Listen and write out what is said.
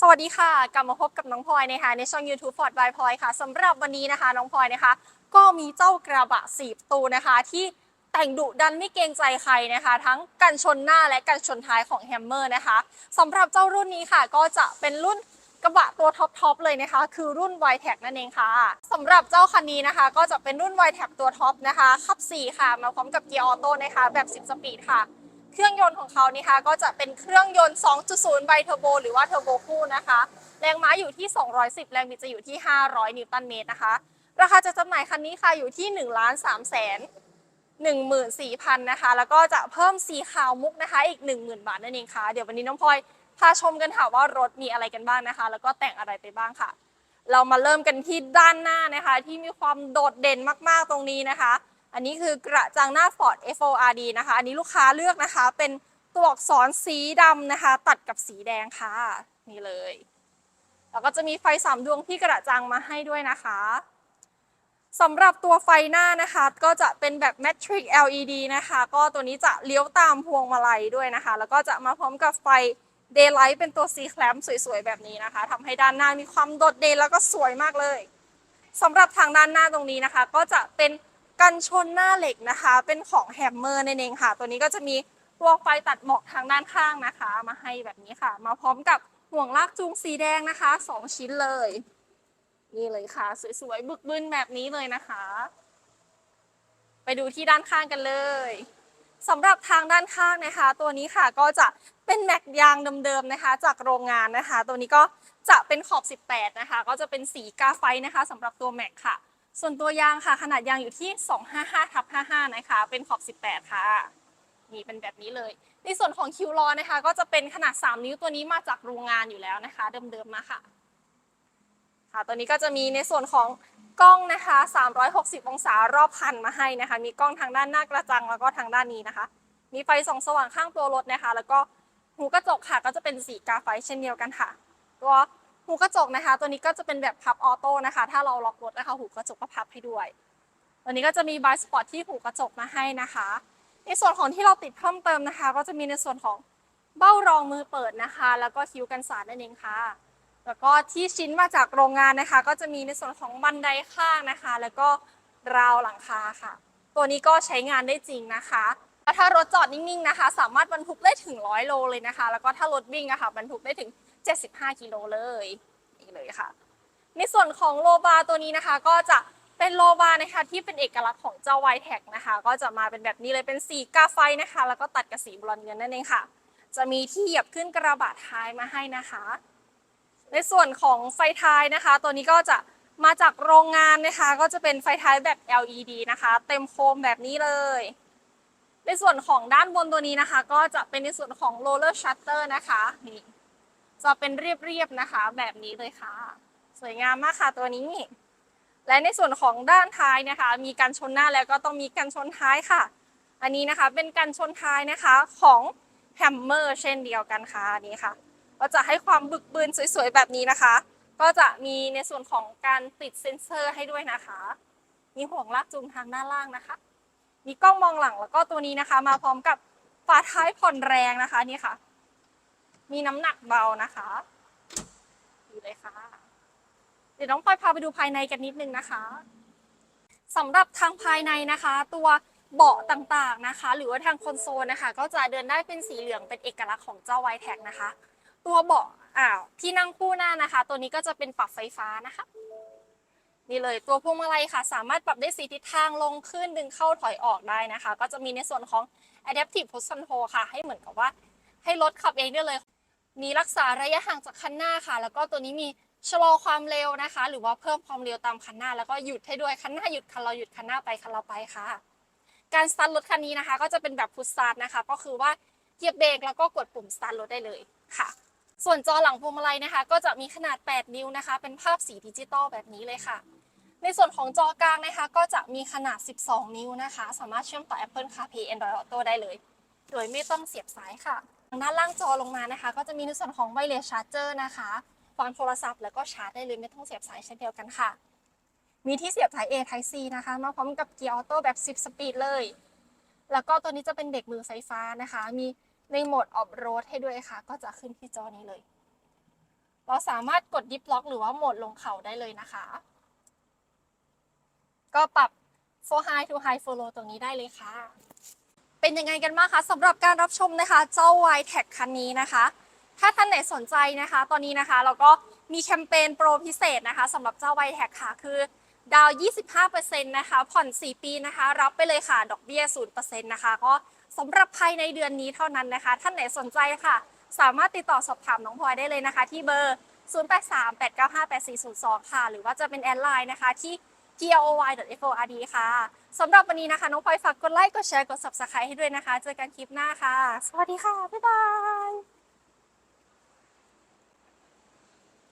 สวัสดีค่ะ กลับมาพบกับน้องพลอยนะคะในช่อง YouTube Ford by พลอยค่ะสำหรับวันนี้นะคะ น้องพลอยนะคะ ก็มีเจ้ากระบะสีประตูนะคะ ที่แต่งดุดันไม่เกรงใจใครนะคะ ทั้งกันชนหน้าและกันชนท้ายของแฮมเมอร์นะคะสำหรับเจ้ารุ่นนี้ค่ะ ก็จะเป็นรุ่นกระบะตัวท็อปทอปเลยนะคะ คือรุ่น y t e c นั่นเองค่ะสำหรับเจ้าคันนี้นะคะ ก็จะเป็นรุ่น y t e c ตัวท็อปนะคะขับ4ค่ะ มาพร้อมกับเกียร์ออโต้นะคะแบบ 10 สปีดค่ะ เครื่องยนต์ของเขานี่คะก็จะเป็นเครื่องยนต์ 2.0 ไบเทอร์โบ หรือว่าเทอร์โบคู่นะคะ แรงม้าอยู่ที่ 210 แรงบิดจะอยู่ที่ 500 นิวตันเมตรนะคะ ราคาจะจำหน่ายคันนี้ค่ะอยู่ที่1ล้าน3แสน14,000นะคะ แล้วก็จะเพิ่มสีขาวมุกนะคะ อีก 10,000 บาทนั่นเองค่ะ เดี๋ยววันนี้น้องพลอยพาชมกันค่ะว่ารถมีอะไรกันบ้างนะคะ แล้วก็แต่งอะไรไปบ้างค่ะ เรามาเริ่มกันที่ด้านหน้านะคะ ที่มีความโดดเด่นมากๆตรงนี้นะคะ อันนี้คือกระจังหน้า Ford FORD นะคะ อันนี้ลูกค้าเลือกนะคะ เป็นตัวอักษรสีดำนะคะ ตัดกับสีแดงค่ะ นี่เลย แล้วก็จะมีไฟสามดวงที่กระจังมาให้ด้วยนะคะสำหรับตัวไฟหน้านะคะ ก็จะเป็นแบบ Matrix LED นะคะ ก็ตัวนี้จะเลี้ยวตามพวงมาลัยด้วยนะคะ แล้วก็จะมาพร้อมกับไฟ Daylight เป็นตัว C clamp สวยๆ แบบนี้นะคะทำให้ด้านหน้ามีความโดดเด่นแล้วก็สวยมากเลยสำหรับทางด้านหน้าตรงนี้นะคะ ก็จะเป็น กันชนหน้าเหล็กนะคะ เป็นของแฮมเมอร์นั่นเองค่ะ ตัวนี้ก็จะมีตัวไฟตัดหมอกทางด้านข้างนะคะ มาให้แบบนี้ค่ะ มาพร้อมกับห่วงลากจูงสีแดงนะคะสองชิ้นเลย นี่เลยค่ะ สวยๆบึกบึนแบบนี้เลยนะคะ ไปดูที่ด้านข้างกันเลยสำหรับทางด้านข้างนะคะ ตัวนี้ค่ะก็จะเป็นแม็กยางเดิมๆนะคะ จากโรงงานนะคะ ตัวนี้ก็จะเป็นขอบ 18 นะคะ ก็จะเป็นสีกาไฟนะคะสำหรับตัวแม็กค่ะ ส่วนตัวยางค่ะ ขนาดยางอยู่ที่ 255ทับ55 นะคะ เป็นขอบ 18 ค่ะ นี่เป็นแบบนี้เลย ในส่วนของคิวรอนะคะ ก็จะเป็นขนาด 3 นิ้วตัวนี้มาจากโรงงานอยู่แล้วนะคะ เดิมๆมาค่ะ ค่ะ ตัวนี้ก็จะมีในส่วนของกล้องนะคะ 360 องศารอบคันมาให้นะคะ มีกล้องทางด้านหน้ากระจังแล้วก็ทางด้านนี้นะคะ มีไฟส่องสว่างข้างตัวรถนะคะ แล้วก็หูกระจกค่ะ ก็จะเป็นสีกาไฟเช่นเดียวกันค่ะ ตัว หูกระจกนะคะ ตัวนี้ก็จะเป็นแบบพับออโต้นะคะ ถ้าเราล็อกรถนะคะ หูกระจกก็พับให้ด้วย ตัวนี้ก็จะมีบายสปอร์ตที่หูกระจกมาให้นะคะ ในส่วนของที่เราติดเพิ่มเติมนะคะ ก็จะมีในส่วนของเบ้ารองมือเปิดนะคะ แล้วก็คิ้วกันสาดนั่นเองค่ะ แล้วก็ที่ชิ้นมาจากโรงงานนะคะ ก็จะมีในส่วนของบันไดข้างนะคะ แล้วก็ราวหลังคาค่ะ ตัวนี้ก็ใช้งานได้จริงนะคะ ถ้ารถจอดนิ่งๆนะคะ สามารถบรรทุกได้ถึง100โลเลยนะคะ แล้วก็ถ้ารถวิ่งอะค่ะบรรทุกได้ถึง 75กิโลเลยนี่เลยค่ะ ในส่วนของโลบาร์ตัวนี้นะคะ ก็จะเป็นโลบาร์นะคะที่เป็นเอกลักษณ์ของเจ้าไวแท็กนะคะ ก็จะมาเป็นแบบนี้เลยเป็นสีกาไฟนะคะ แล้วก็ตัดกับสีบรอนเงินนั่นเองค่ะ จะมีที่เหยียบขึ้นกระบะท้ายมาให้นะคะ ในส่วนของไฟท้ายนะคะ ตัวนี้ก็จะมาจากโรงงานนะคะ ก็จะเป็นไฟท้ายแบบ LED นะคะ เต็มโคมแบบนี้เลย ในส่วนของด้านบนตัวนี้นะคะ ก็จะเป็นในส่วนของ roller shutter นะคะนี่จะเป็นเรียบๆนะคะ แบบนี้เลยค่ะ สวยงามมากค่ะตัวนี้ และในส่วนของด้านท้ายนะคะ มีการชนหน้าแล้วก็ต้องมีการชนท้ายค่ะ อันนี้นะคะเป็นการชนท้ายนะคะของแฮมเมอร์เช่นเดียวกันค่ะนนี้ค่ะ ก็จะให้ความบึกบืนสวยๆแบบนี้นะคะ ก็จะมีในส่วนของการติดเซ็นเซอร์ให้ด้วยนะคะ มีห่วงลากจูงทางด้านล่างนะคะ มีกล้องมองหลังแล้วก็ตัวนี้นะคะ มาพร้อมกับฝาท้ายผ่อนแรงนะคะนี่ค่ะ มีน้ำหนักเบานะคะดูเลยค่ะ เดี๋ยวน้องพลอยพาไปดูภายในกันนิดนึงนะคะสำหรับทางภายในนะคะ ตัวเบาะต่างๆนะคะ หรือว่าทางคอนโซลนะคะ ก็จะเดินได้เป็นสีเหลืองเป็นเอกลักษณ์ของเจ้าไวแท็กนะคะ ตัวเบาะอ่าวที่นั่งคู่หน้านะคะ ตัวนี้ก็จะเป็นปรับไฟฟ้านะคะ นี่เลยตัวพวงมาลัยค่ะ สามารถปรับได้สีทิศทางลงขึ้นดึงเข้าถอยออกได้นะคะ ก็จะมีในส่วนของ adaptive cruise control ค่ะ ให้เหมือนกับว่าให้รถขับเองได้เลย มีรักษาระยะห่างจากคันหน้าค่ะ แล้วก็ตัวนี้มีชะลอความเร็วนะคะ หรือว่าเพิ่มความเร็วตามคันหน้า แล้วก็หยุดให้ด้วยคันหน้าหยุดคันเราหยุดคันหน้าไปคันเราไปค่ะ การสตาร์ทรถคันนี้นะคะ ก็จะเป็นแบบพุชสตาร์ทนะคะ ก็คือว่าเหยียบเบรกแล้วก็กดปุ่มสตาร์ทรถได้เลยค่ะ ส่วนจอหลังพวงมาลัยนะคะ ก็จะมีขนาด 8 นิ้วนะคะ เป็นภาพสีดิจิตอลแบบนี้เลยค่ะ ในส่วนของจอกลางนะคะ ก็จะมีขนาด 12 นิ้วนะคะ สามารถเชื่อมต่อ Apple CarPlay Android Auto ได้เลย โดยไม่ต้องเสียบสายค่ะทางด้านล่างจอลงมานะคะ ก็จะมีในส่วนของ Wireless Charger นะคะวางโทรศัพท์แล้วก็ชาร์จได้เลยไม่ต้องเสียบสายเช่นเดียวกันค่ะ มีที่เสียบสาย A Type C นะคะ มาพร้อมกับเกียร์ออโต้แบบ 10 สปีดเลย แล้วก็ตัวนี้จะเป็นเบรกมือไฟฟ้านะคะ มี ในโหมดออฟโรดให้ด้วยค่ะ ก็จะขึ้นที่จอนี้เลย เราสามารถกดดิฟล็อกหรือว่าโหมดลงเขาได้เลยนะคะ ก็ปรับ for high to high for low ตรงนี้ได้เลยค่ะ เป็นยังไงกันบ้างคะสำหรับการรับชมนะคะเจ้า y t e c คันนี้นะคะ ถ้าท่านไหนสนใจนะคะ ตอนนี้นะคะ เราก็มีแคมเปญโปรพิเศษนะคะสำหรับเจ้า y t e c ค่ะคือ ดาว 25%นะคะ ผ่อน 4 ปีนะคะ รับไปเลยค่ะ ดอกเบี้ย 0%นะคะ ก็สำหรับภายในเดือนนี้เท่านั้นนะคะ ท่านไหนสนใจค่ะ สามารถติดต่อสอบถามน้องพลอยได้เลยนะคะ ที่เบอร์ 0838958402 ค่ะ หรือว่าจะเป็นแอดไลน์นะคะที่ poy.ford ค่ะสำหรับวันนี้นะคะ น้องพลอยฝากกดไลค์ กดแชร์ กด subscribe ให้ด้วยนะคะ เจอกันคลิปหน้าค่ะ สวัสดีค่ะ บ๊ายบาย